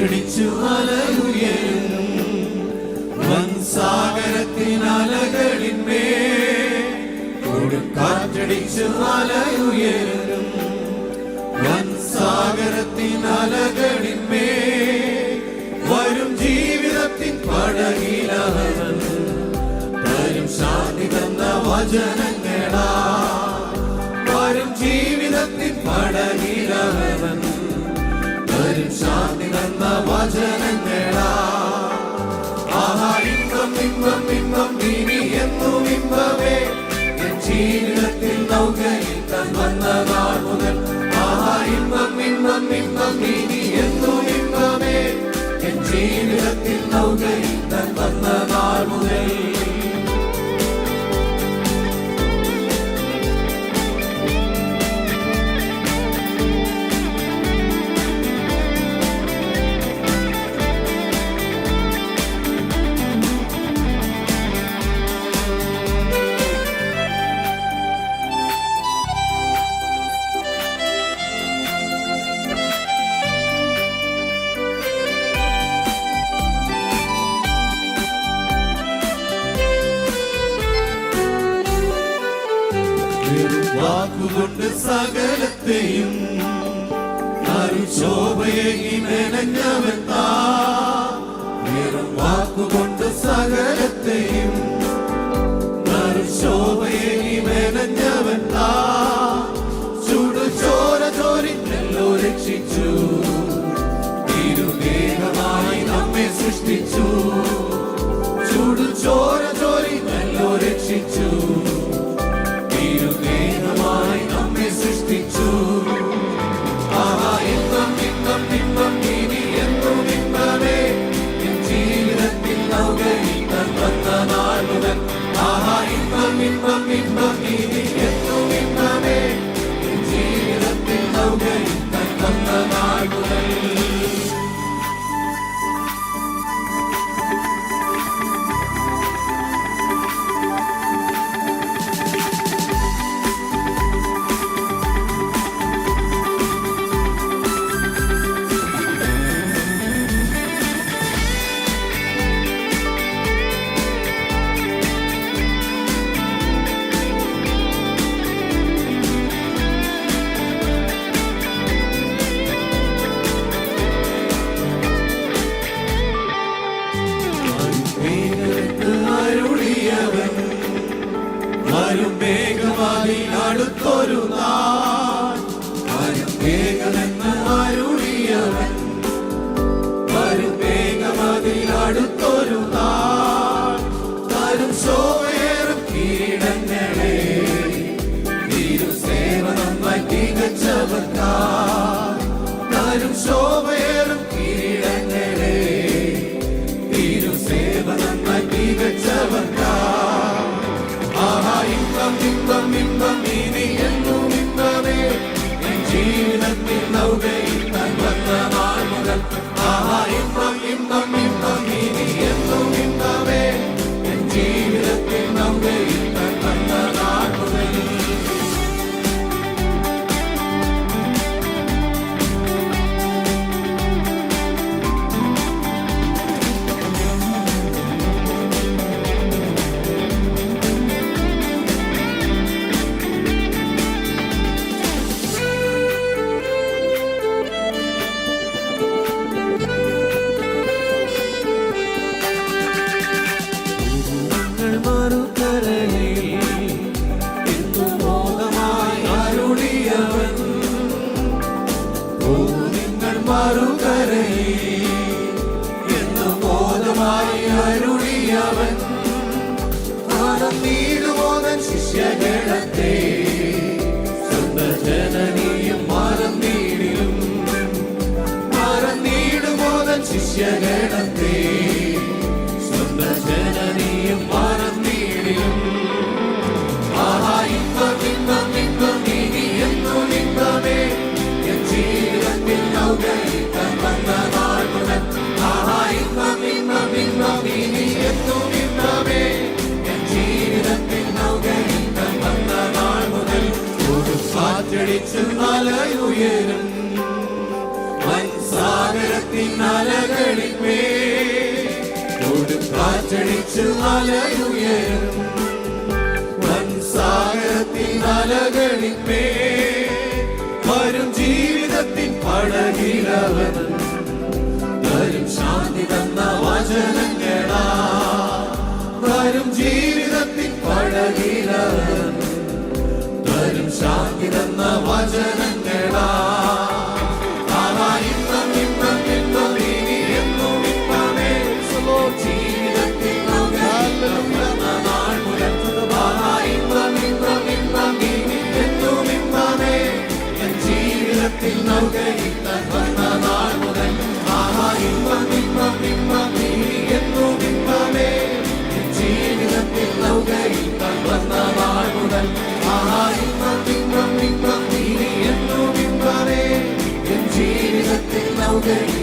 പിടിച്ചു അലയുയരുന്നു വൻ സാഗരത്തിനലകളിന്മേ കൊടുക്കാറ്റടിച്ചു അലയുയരുന്നു. വൻ വരും ജീവിതത്തിൻ പടകിലവൻ വരും ശാന്തി തന്ന വചനങ്ങളാ. വരും ജീവിതത്തിൻ പടകിലവൻ വരും ശാന്തി തന്ന വചനങ്ങളാ ആഹാ ഇമ്പം ഇമ്പം ഇമ്പം ഇനി എന്നും ഇമ്പമേ. എൻ ജീവിതത്തിൽ നൗകയിൽ തൻ വന്ന നാൾ മുതൽ ആഹാ ഇമ്പം ഇമ്പം ഇമ്പം ഇനി എന്നും സകലത്തെയും ശോഭയെ മെനഞ്ഞവൻ താ വെറും വാക്കുകൊണ്ട് സകലത്തെയും ശോഭയെ മെനഞ്ഞവൻ താ ചുടു ചോര ചോരിഞ്ഞല്ലോ രക്ഷിച്ചു. തിരുദേഹമായി നമ്മെ സൃഷ്ടിച്ചു. ചുടു ചോര ചോരിഞ്ഞല്ലോ രക്ഷിച്ചു. അടുത്തൊരു നാൾ. വരും മറുകരയിൽ എന്നും കാറ്റടിച്ച് മലയുയരും വൻ സാഗരത്തിൻ അലകളിന്മേ കൊടു കാറ്റടിച്ചു വരും ജീവിതത്തിൻ പടകിലവൻ. വരും ശാന്തി എന്നും ഇപ്പമേ. എൻ ജീവിതത്തിൽ നൗകയിത്താൻ വന്ന നാൾ മുതൽ ആഹാ, ഇന്നും, ഇനി എന്നും ഇപ്പമേ. എൻ ജീവിതത്തിൽ നൗകയിത്താൻ വന്ന നാൾ മുതൽ ആഹാ, 속에